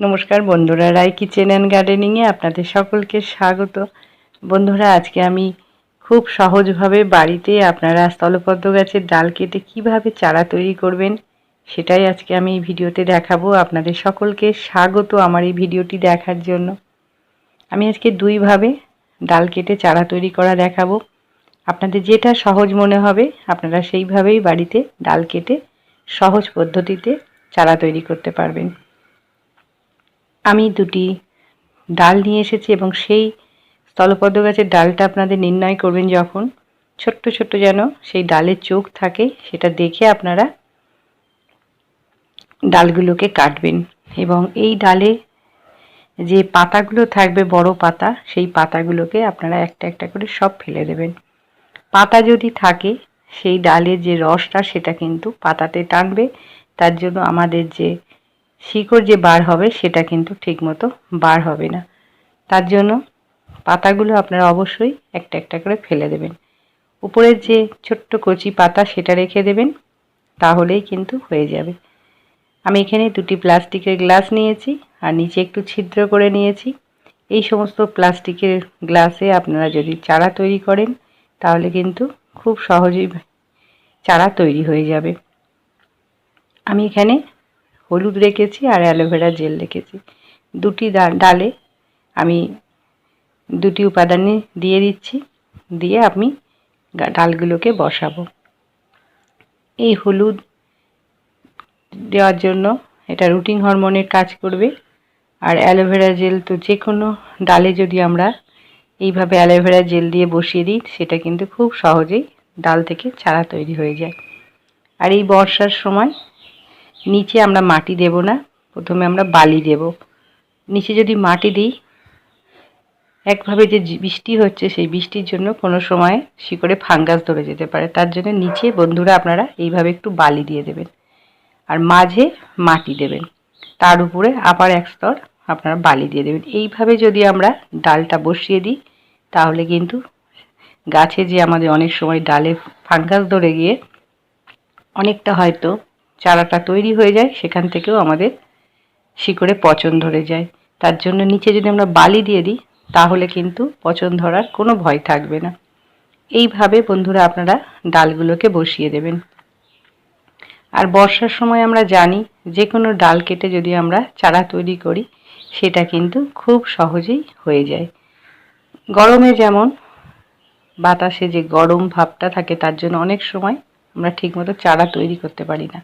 নমস্কার বন্ধুরা রায় kitchen and গার্ডেনিংয়ে আপনাদের সকলকে স্বাগত। বন্ধুরা, আজকে আমি খুব সহজভাবে বাড়িতে আপনারা স্থলপদ্ম গাছের ডাল কেটে কীভাবে চারা তৈরি করবেন, সেটাই আজকে আমি এই ভিডিওতে দেখাবো। আপনাদের সকলকে স্বাগত আমার এই ভিডিওটি দেখার জন্য। আমি আজকে দুইভাবে ডাল কেটে চারা তৈরি করা দেখাবো। আপনাদের যেটা সহজ মনে হবে, আপনারা সেইভাবেই বাড়িতে ডাল কেটে সহজ পদ্ধতিতে চারা তৈরি করতে পারবেন। আমি দুটি ডাল নিয়ে এসেছি এবং সেই স্থলপদ্ম গাছের ডালটা আপনাদের নির্ণয় করবেন যখন। ছোট্ট ছোট্ট যেন সেই ডালের চোখ থাকে, সেটা দেখে আপনারা ডালগুলোকে কাটবেন এবং এই ডালে যে পাতাগুলো থাকবে, বড় পাতা, সেই পাতাগুলোকে আপনারা একটা একটা করে সব ফেলে দেবেন। পাতা যদি থাকে, সেই ডালের যে রসটা, সেটা কিন্তু পাতাতে টানবে। তার জন্য আমাদের যে শিকড় যে বার হবে, সেটা কিন্তু ঠিকমতো বার হবে না। তার জন্য পাতাগুলো আপনারা অবশ্যই একটা একটা করে ফেলে দেবেন। উপরের যে ছোট্ট কচি পাতা, সেটা রেখে দেবেন, তাহলেই কিন্তু হয়ে যাবে। আমি এখানে দুটি প্লাস্টিকের গ্লাস নিয়েছি আর নিচে একটু ছিদ্র করে নিয়েছি। এই সমস্ত প্লাস্টিকের গ্লাসে আপনারা যদি চারা তৈরি করেন, তাহলে কিন্তু খুব সহজেই চারা তৈরি হয়ে যাবে। আমি এখানে হলুদ রেখেছি আর অ্যালোভেরা জেল রেখেছি। দুটি ডালে আমি দুটি উপাদানে দিয়ে দিচ্ছি, দিয়ে আমি ডালগুলোকে বসাবো। এই হলুদ দেওয়ার জন্য এটা রুটিন হরমোনের কাজ করবে। আর অ্যালোভেরা জেল তো যে কোনো ডালে যদি আমরা এইভাবে অ্যালোভেরা জেল দিয়ে বসিয়ে দিই, সেটা কিন্তু খুব সহজেই ডাল থেকে চারা তৈরি হয়ে যায়। আর এই বর্ষার সময় নিচে আমরা মাটি দেব না, প্রথমে আমরা বালি দেব। নিচে যদি মাটি দিই, একভাবে যে বৃষ্টি হচ্ছে, সেই বৃষ্টির জন্য কোনো সময় শিকড়ে ফাঙ্গাস ধরে যেতে পারে। তার জন্য নিচে বন্ধুরা আপনারা এইভাবে একটু বালি দিয়ে দেবেন আর মাঝে মাটি দেবেন। তার উপরে আবার এক স্তর আপনারা বালি দিয়ে দেবেন। এইভাবে যদি আমরা ডালটা বসিয়ে দিই, তাহলে কিন্তু গাছে যে আমাদের অনেক সময় ডালে ফাঙ্গাস ধরে গিয়ে অনেকটা হয়তো চারাটা তৈরি হয়ে যায়, সেখান থেকেও আমাদের শিকড়ে পচন ধরে যায়। তার জন্য নিচে যদি আমরা বালি দিয়ে দিই, তাহলে কিন্তু পচন ধরার কোনো ভয় থাকবে না। এইভাবে বন্ধুরা আপনারা ডালগুলোকে বসিয়ে দেবেন। আর বর্ষার সময় আমরা জানি যে কোনো ডাল কেটে যদি আমরা চারা তৈরি করি, সেটা কিন্তু খুব সহজেই হয়ে যায়। গরমে যেমন বাতাসে যে গরম ভাবটা থাকে, তার জন্য অনেক সময় আমরা ঠিকমতো চারা তৈরি করতে পারি না।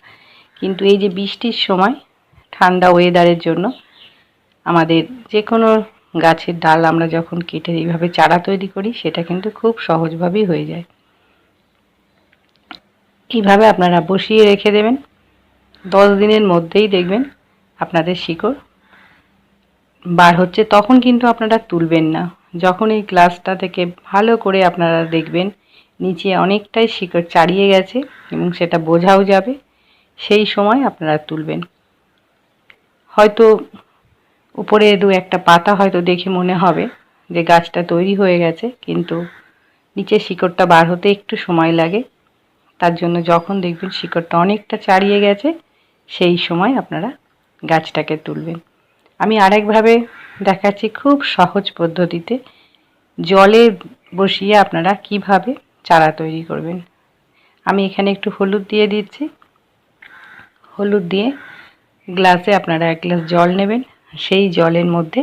কিন্তু এই যে বৃষ্টির সময়, ঠান্ডা ওয়েদারের জন্য আমাদের যে কোনো গাছের ডাল আমরা যখন কেটে এইভাবে চারা তৈরি করি, সেটা কিন্তু খুব সহজভাবেই হয়ে যায়। এইভাবে আপনারা বসিয়ে রেখে দেবেন। দশ দিনের মধ্যেই দেখবেন আপনাদের শিকড় বার হচ্ছে। তখন কিন্তু আপনারা তুলবেন না। যখন এই গ্লাসটা থেকে ভালো করে আপনারা দেখবেন নিচে অনেকটাই শিকড় চাড়িয়ে গেছে এবং সেটা বোঝাও যাবে। সেই সময় আপনারা তুলবেন। হয়তো উপরে দু একটা পাতা হয়তো দেখে মনে হবে যে গাছটা তৈরি হয়ে গেছে, কিন্তু নিচে শিকড়টা বার হতে একটু সময় লাগে। তার জন্য যখন দেখবেন শিকড়টা অনেকটা চাড়িয়ে গেছে, সেই সময় আপনারা গাছটাকে তুলবেন। আমি আরেকভাবে দেখাচ্ছি খুব সহজ পদ্ধতিতে। জলে বসিয়ে আপনারা কীভাবে চারা তৈরি করবেন। আমি এখানে একটু হলুদ দিয়ে দিচ্ছি। হলুদ দিয়ে গ্লাসে আপনারা এক গ্লাস জল নেবেন। সেই জলের মধ্যে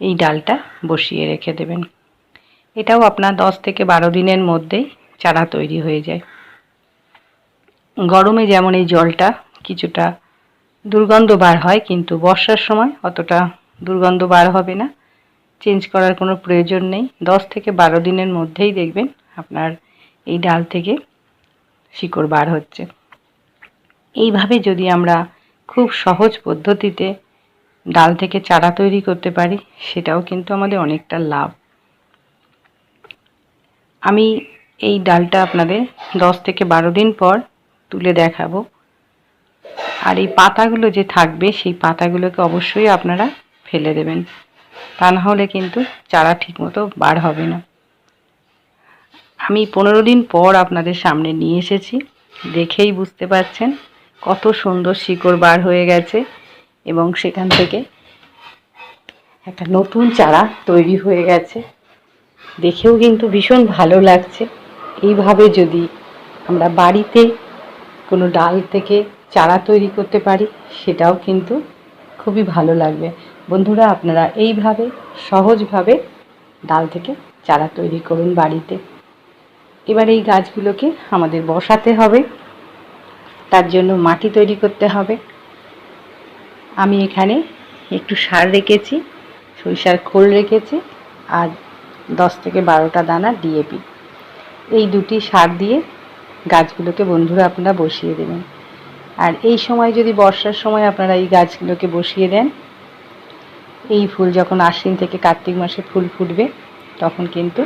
এই ডালটা বসিয়ে রেখে দেবেন। এটাও আপনার দশ থেকে বারো দিনের মধ্যেই চারা তৈরি হয়ে যায়। গরমে যেমন এই জলটা কিছুটা দুর্গন্ধ বার হয়, কিন্তু বর্ষার সময় অতটা দুর্গন্ধ বার হবে না। চেঞ্জ করার কোনো প্রয়োজন নেই। দশ থেকে বারো দিনের মধ্যেই দেখবেন আপনার এই ডাল থেকে শিকড় বার হচ্ছে। এইভাবে যদি আমরা খুব সহজ পদ্ধতিতে ডাল থেকে চারা তৈরি করতে পারি, সেটাও কিন্তু আমাদের অনেকটা লাভ। আমি এই ডালটা আপনাদের দশ থেকে বারো দিন পর তুলে দেখাবো। আর এই পাতাগুলো যে থাকবে, সেই পাতাগুলোকে অবশ্যই আপনারা ফেলে দেবেন। তা না হলে কিন্তু চারা ঠিকমতো বার হবে না। আমি পনেরো দিন পর আপনাদের সামনে নিয়ে এসেছি। দেখেই বুঝতে পারছেন কত সুন্দর শিকড় বার হয়ে গেছে এবং সেখান থেকে একটা নতুন চারা তৈরি হয়ে গেছে। দেখেও কিন্তু ভীষণ ভালো লাগছে। এইভাবে যদি আমরা বাড়িতে কোনো ডাল থেকে চারা তৈরি করতে পারি, সেটাও কিন্তু খুবই ভালো লাগবে। বন্ধুরা, আপনারা এইভাবে সহজভাবে ডাল থেকে চারা তৈরি করুন বাড়িতে। এবার এই গাছগুলোকে আমাদের বসাতে হবে। তার জন্য মাটি তৈরি করতে হবে। আমি এখানে একটু সার রেখেছি, সরিষার খোল রেখেছি আর দশ থেকে বারোটা দানা ডিএপি এই দুটি সার দিয়ে গাছগুলোকে বন্ধুরা আপনারা বসিয়ে দেবেন। আর এই সময় যদি বর্ষার সময় আপনারা এই গাছগুলোকে বসিয়ে দেন, এই ফুল যখন আশ্বিন থেকে কার্তিক মাসে ফুল ফুটবে, তখন কিন্তু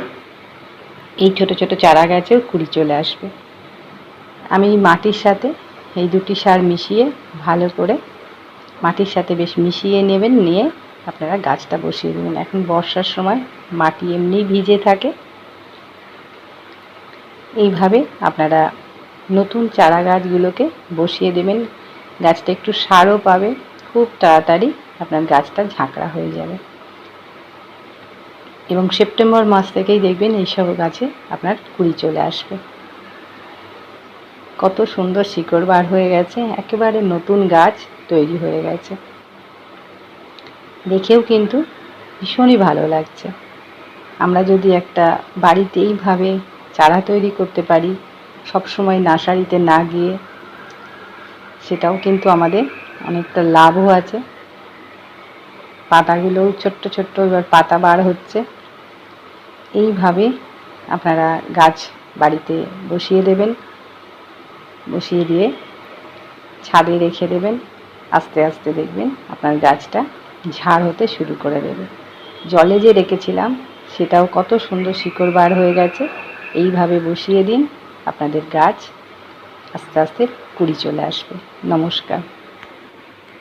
এই ছোট ছোট চারা গাছেও কুড়ি চলে আসবে। আমি মাটির সাথে এই দুটি সার মিশিয়ে ভালো করে মাটির সাথে বেশ মিশিয়ে নেবেন, নিয়ে আপনারা গাছটা বসিয়ে দেবেন। এখন বর্ষার সময় মাটি এমনি ভিজে থাকে। এইভাবে আপনারা নতুন চারা গাছগুলোকে বসিয়ে দেবেন। গাছটা একটু সারও পাবে, খুব তাড়াতাড়ি আপনার গাছটা ঝাঁকড়া হয়ে যাবে। এবং সেপ্টেম্বর মাস থেকেই দেখবেন এইসব গাছে আপনার কুড়ি চলে আসবে। কত সুন্দর শিকড় বার হয়ে গেছে, একেবারে নতুন গাছ তৈরি হয়ে গেছে। দেখেও কিন্তু ভীষণই ভালো লাগছে। আমরা যদি একটা বাড়িতে এইভাবে চারা তৈরি করতে পারি, সব সময় নার্সারিতে না গিয়ে, সেটাও কিন্তু আমাদের অনেকটা লাভও আছে। পাতাগুলোও ছোট্ট ছোট্ট এবার পাতা বার হচ্ছে। এইভাবে আপনারা গাছ বাড়িতে বসিয়ে দেবেন, বসিয়ে দিয়ে ছাদে রেখে দেবেন, আস্তে আস্তে দেখবেন আপনার গাছটা ঝাড় হতে শুরু করে দেবে। জলে যে রেখেছিলাম সেটাও কত সুন্দর শিকড় বার হয়ে গেছে, এইভাবে বসিয়ে দিন, আপনাদের গাছ আস্তে আস্তে কুড়ি চলে আসবে। নমস্কার।